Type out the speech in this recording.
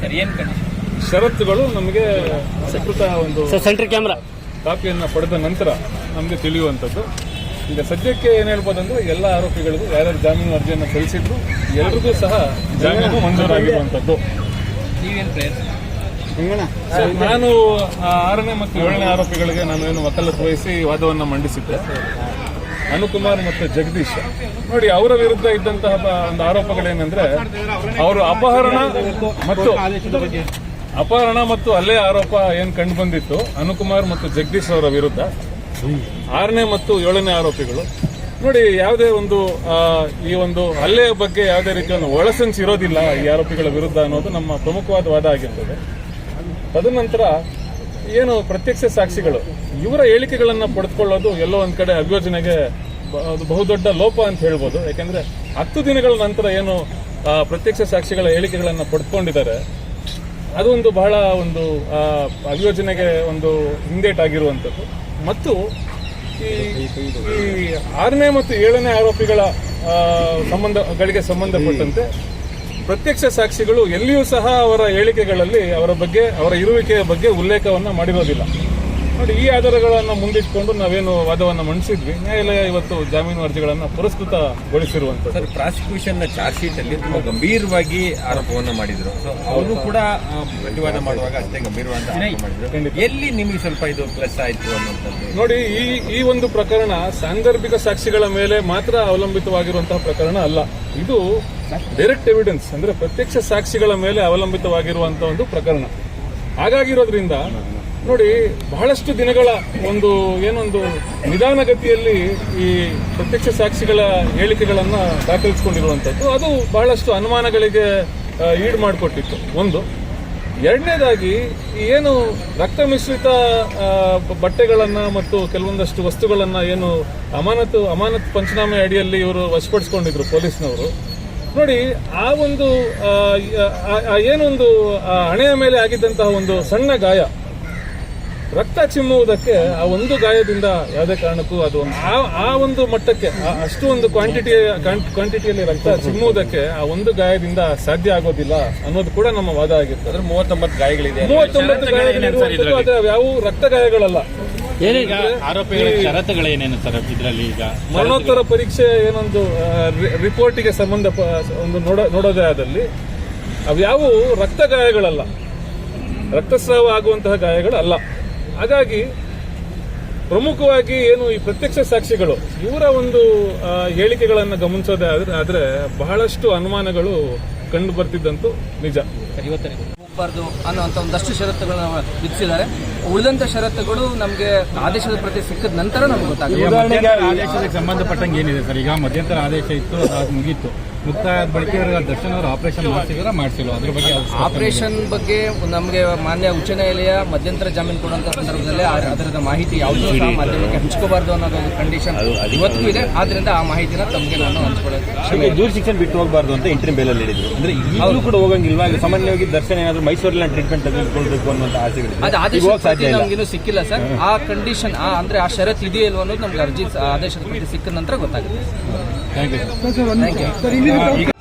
Sir ಏನ್ condition ಷರತ್ತುಗಳು ನಮಗೆ ಸಕೃತ ಒಂದು ಸೆಂಟ್ರ್ ಕ್ಯಾಮ್ರಾ ಕಾಪಿಯನ್ನು ಪಡೆದ ನಂತರ ನಮಗೆ ತಿಳಿಯುವಂಥದ್ದು. ಈಗ ಸದ್ಯಕ್ಕೆ ಏನು ಹೇಳ್ಬೋದಂದ್ರೆ ಎಲ್ಲ ಆರೋಪಿಗಳಿಗೂ ಯಾರ್ಯಾರು ಜಾಮೀನು ಅರ್ಜಿಯನ್ನು ಸಲ್ಲಿಸಿದ್ರು ಎಲ್ರಿಗೂ ಸಹ ಜಾಮೀನು ಮಂಜೂರಾಗಿರುವಂಥದ್ದು. ನೀವೇನ್ ಪ್ರಯತ್ನ? ಸೊ, ನಾನು ಆ ಆರನೇ ಮತ್ತು ಏಳನೇ ಆರೋಪಿಗಳಿಗೆ ನಾನು ಏನು ವಕಾಲತ್ತು ವಹಿಸಿ ವಾದವನ್ನು ಮಂಡಿಸಿದ್ದೆ. ಅನುಕುಮಾರ್ ಮತ್ತು ಜಗದೀಶ್. ನೋಡಿ, ಅವರ ವಿರುದ್ಧ ಇದ್ದಂತಹ ಒಂದು ಆರೋಪಗಳೇನೆಂದ್ರೆ, ಅವರು ಅಪಹರಣ ಮತ್ತು ಅಪಹರಣ ಮತ್ತು ಅಲ್ಲೇ ಆರೋಪ ಏನು ಕಂಡು ಬಂದಿತ್ತು, ಅನುಕುಮಾರ್ ಮತ್ತು ಜಗದೀಶ್ ಅವರ ವಿರುದ್ಧ. ಆರನೇ ಮತ್ತು ಏಳನೇ ಆರೋಪಿಗಳು. ನೋಡಿ, ಯಾವುದೇ ಒಂದು ಈ ಒಂದು ಹಲ್ಲೆಯ ಬಗ್ಗೆ ಯಾವುದೇ ರೀತಿಯ ಒಂದು ಒಳಸಂಚು ಇರೋದಿಲ್ಲ ಈ ಆರೋಪಿಗಳ ವಿರುದ್ಧ ಅನ್ನೋದು ನಮ್ಮ ಪ್ರಮುಖವಾದ ವಾದ ಆಗಿರ್ತದೆ. ತದನಂತರ ಏನು ಪ್ರತ್ಯಕ್ಷ ಸಾಕ್ಷಿಗಳು? ಇವರ ಹೇಳಿಕೆಗಳನ್ನು ಪಡೆದುಕೊಳ್ಳೋದು ಎಲ್ಲೋ ಒಂದ್ ಕಡೆ ಅಭಿಯೋಜನೆಗೆ ಅದು ಬಹುದೊಡ್ಡ ಲೋಪ ಅಂತ ಹೇಳ್ಬೋದು. ಯಾಕಂದ್ರೆ ಹತ್ತು ದಿನಗಳ ನಂತರ ಏನು ಪ್ರತ್ಯಕ್ಷ ಸಾಕ್ಷಿಗಳ ಹೇಳಿಕೆಗಳನ್ನು ಪಡೆದುಕೊಂಡಿದ್ದಾರೆ ಅದೊಂದು ಬಹಳ ಒಂದು ಅಭಿಯೋಜನೆಗೆ ಒಂದು ಹಿಂದೇಟಾಗಿರುವಂಥದ್ದು ಮತ್ತು ಈ ಈ ಆರನೇ ಮತ್ತು ಏಳನೇ ಆರೋಪಿಗಳ ಸಂಬಂಧಗಳಿಗೆ ಸಂಬಂಧಪಟ್ಟಂತೆ ಪ್ರತ್ಯಕ್ಷ ಸಾಕ್ಷಿಗಳು ಎಲ್ಲಿಯೂ ಸಹ ಅವರ ಹೇಳಿಕೆಗಳಲ್ಲಿ ಅವರ ಬಗ್ಗೆ ಅವರ ಇರುವಿಕೆಯ ಬಗ್ಗೆ ಉಲ್ಲೇಖವನ್ನು ಮಾಡಿರೋದಿಲ್ಲ. ನೋಡಿ ಈ ಆಧಾರಗಳನ್ನು ಮುಂದಿಟ್ಕೊಂಡು ನಾವೇನು ವಾದವನ್ನು ಮಂಡಿಸಿದ್ವಿ. ನ್ಯಾಯಾಲಯ ಇವತ್ತು ಜಾಮೀನು ಅರ್ಜಿಗಳನ್ನು ಪುರಸ್ಕೃತಗೊಳಿಸಿರುವಂಥದ್ದು ಸರ್ ಪ್ರಾಸಿಕ್ಯೂಷನ್ ಚಾರ್ಜ್ ಶೀಟ್ ಅಲ್ಲಿ ತುಂಬಾ ಗಂಭೀರವಾಗಿ ಆರೋಪವನ್ನು ಮಾಡಿದ್ರು. ಅವರು ಕೂಡ ಪ್ರತಿವಾದ ಮಾಡುವಾಗ ಅಷ್ಟೇ ಗಂಭೀರವಾದ ಎಲ್ಲಿ ನಿಮಗೆ ಸ್ವಲ್ಪ ಇದು ಪ್ಲಸ್ ಆಯ್ತು ಅನ್ನುವಂಥದ್ದು? ನೋಡಿ ಈ ಈ ಒಂದು ಪ್ರಕರಣ ಸಾಂದರ್ಭಿಕ ಸಾಕ್ಷಿಗಳ ಮೇಲೆ ಮಾತ್ರ ಅವಲಂಬಿತವಾಗಿರುವಂತಹ ಪ್ರಕರಣ ಅಲ್ಲ. ಇದು ಡೈರೆಕ್ಟ್ ಎವಿಡೆನ್ಸ್ ಅಂದ್ರೆ ಪ್ರತ್ಯಕ್ಷ ಸಾಕ್ಷಿಗಳ ಮೇಲೆ ಅವಲಂಬಿತವಾಗಿರುವಂತ ಒಂದು ಪ್ರಕರಣ. ಹಾಗಾಗಿರೋದ್ರಿಂದ ನೋಡಿ, ಬಹಳಷ್ಟು ದಿನಗಳ ಒಂದು ಏನೊಂದು ನಿಧಾನಗತಿಯಲ್ಲಿ ಈ ಪ್ರತ್ಯಕ್ಷ ಸಾಕ್ಷಿಗಳ ಹೇಳಿಕೆಗಳನ್ನ ದಾಖಲಿಸಿಕೊಂಡಿರುವಂತದ್ದು. ಅದು ಬಹಳಷ್ಟು ಅನುಮಾನಗಳಿಗೆ ಈಡ್ ಮಾಡಿಕೊಟ್ಟಿತ್ತು. ಒಂದು. ಎರಡನೇದಾಗಿ ಏನು ರಕ್ತ ಮಿಶ್ರಿತ ಬಟ್ಟೆಗಳನ್ನು ಮತ್ತು ಕೆಲವೊಂದಷ್ಟು ವಸ್ತುಗಳನ್ನು ಏನು ಅಮಾನತು ಅಮಾನತ್ ಪಂಚನಾಮೆ ಅಡಿಯಲ್ಲಿ ಇವರು ವಶಪಡಿಸ್ಕೊಂಡಿದ್ರು ಪೊಲೀಸ್ನವರು ನೋಡಿ ಆ ಒಂದು ಏನೊಂದು ಹಣೆಯ ಮೇಲೆ ಆಗಿದ್ದಂತಹ ಒಂದು ಸಣ್ಣ ಗಾಯ ರಕ್ತ ಚಿಮ್ಮುವುದಕ್ಕೆ ಆ ಒಂದು ಗಾಯದಿಂದ ಯಾವುದೇ ಕಾರಣಕ್ಕೂ ಅದು ಒಂದು- ಆ ಆ ಒಂದು ಮಟ್ಟಕ್ಕೆ ಅಷ್ಟು ಒಂದು ಕ್ವಾಂಟಿಟಿ ಕ್ವಾಂಟಿಟಿಯಲ್ಲಿ ರಕ್ತ ಚಿಮ್ಮುವುದಕ್ಕೆ ಆ ಒಂದು ಗಾಯದಿಂದ ಸಾಧ್ಯ ಆಗೋದಿಲ್ಲ ಅನ್ನೋದು ಕೂಡ ನಮ್ಮ ವಾದ ಆಗಿತ್ತು ಅಂದ್ರೆ ಮೂವತ್ತೊಂಬತ್ತು ಗಾಯಗಳಿದೆ ಮೂವತ್ತೊಂಬತ್ತು ಅವು ಯಾವು ರಕ್ತ ಗಾಯಗಳಲ್ಲ. ಆರೋಪಿಗಳ ಷರತ್ತುಗಳೇನೇನು ಸರ್ ಇದರಲ್ಲಿ ಈಗ? ಮರಣೋತ್ತರ ಪರೀಕ್ಷೆ ಏನೊಂದು ರಿಪೋರ್ಟಿಗೆ ಸಂಬಂಧ ಒಂದು ನೋಡ ನೋಡೋದೇ ಆದಲ್ಲಿ ಅವ್ಯಾವು ರಕ್ತ ಗಾಯಗಳಲ್ಲ. ರಕ್ತಸ್ರಾವ ಆಗುವಂತಹ ಗಾಯಗಳು ಅಲ್ಲ ಹಾಗಾಗಿ ಪ್ರಮುಖವಾಗಿ ಏನು ಈ ಪ್ರತ್ಯಕ್ಷ ಸಾಕ್ಷಿಗಳು ಇವರ ಒಂದು ಹೇಳಿಕೆಗಳನ್ನು ಗಮನಿಸೋದೇ ಆದ್ರೆ ಆದ್ರೆ ಬಹಳಷ್ಟು ಅನುಮಾನಗಳು ಕಂಡು ಬರ್ತಿದ್ದಂತೂ ನಿಜ. ಹೋಗಬಾರ್ದು ಅನ್ನೋಂಥ ಒಂದಷ್ಟು ಷರತ್ತುಗಳನ್ನ ವಿಧಿಸಿದ್ದಾರೆ. ಉಳಿದಂತ ಷರತ್ತುಗಳು ನಮಗೆ ಆದೇಶದ ಪ್ರತಿ ಸಿಕ್ಕಿದ ನಂತರ ನಮ್ಗೆ ಗೊತ್ತಾಗುತ್ತೆ. ಆದೇಶಕ್ಕೆ ಸಂಬಂಧಪಟ್ಟಂಗೆ ಏನಿದೆ ಸರ್? ಈಗ ಮಧ್ಯಂತರ ಆದೇಶ ಇತ್ತು ಅದು ಮುಗೀತು. ಮುಕ್ತಾಯ ಆದ ಬಳಿಕ ದರ್ಶನ್ ಅವರು ಆಪರೇಷನ್ ಮಾಡಿಸಿದ್ರ ಮಾಡಿಸಿಲ್ಲ. ಅದ್ರ ಬಗ್ಗೆ ಆಪರೇಷನ್ ಬಗ್ಗೆ ನಮಗೆ ಮಾನ್ಯ ಉಚ್ಚ ನ್ಯಾಯಾಲಯ ಮಧ್ಯಂತರ ಜಾಮೀನು ಕೊಡುವಂತ ಸಂದರ್ಭದಲ್ಲಿ ಆ- ಅದರದ ಮಾಹಿತಿ ಯಾವುದೂ ಸಹ ಮಾಧ್ಯಮಕ್ಕೆ ಹಂಚ್ಕೋಬಾರ್ದು ಅನ್ನೋದು ಒಂದು ಕಂಡೀಷನ್ ಇವತ್ತಿಗೂ ಇದೆ. ಆದ್ರಿಂದ ಆ ಮಾಹಿತಿನ ತಮಗೆ ನಾನು ಹಂಚ್ಕೊಳ್ಳೋದು ದೂರ ಶಿಕ್ಷಣ ಬಿಟ್ಟು ಹೋಗಬಾರ್ದು ಅಂತ ಇಂಟರ್ನ್ ಬೇಲಲ್ಲಿ ಹೇಳಿದ್ರು. ಅಂದ್ರೆ ಈಗಲೂ ಕೂಡ ಹೋಗಂಗಿಲ್ವಾ ಸಾಮಾನ್ಯವಾಗಿ ದರ್ಶನ ಏನಾದ್ರು ಮೈಸೂರಲ್ಲಿ ಟ್ರೀಟ್ಮೆಂಟ್ ತೆಗೆದುಕೊಳ್ಬೇಕು ಅನ್ನೋ ಆಸೆ ಅದು ನಮ್ಗಿನ್ನೂ ಸಿಕ್ಕಿಲ್ಲ ಸರ್. ಆ ಕಂಡೀಷನ್ ಆ ಅಂದ್ರೆ ಆ ಷರತ್ತು ಇದೆಯಲ್ವ ಅನ್ನೋದು ನಮ್ಗೆ ಅರ್ಜಿ ಆದೇಶದ ಪ್ರತಿ ಸಿಕ್ಕ ನಂತರ ಗೊತ್ತಾಗುತ್ತೆ. Thank you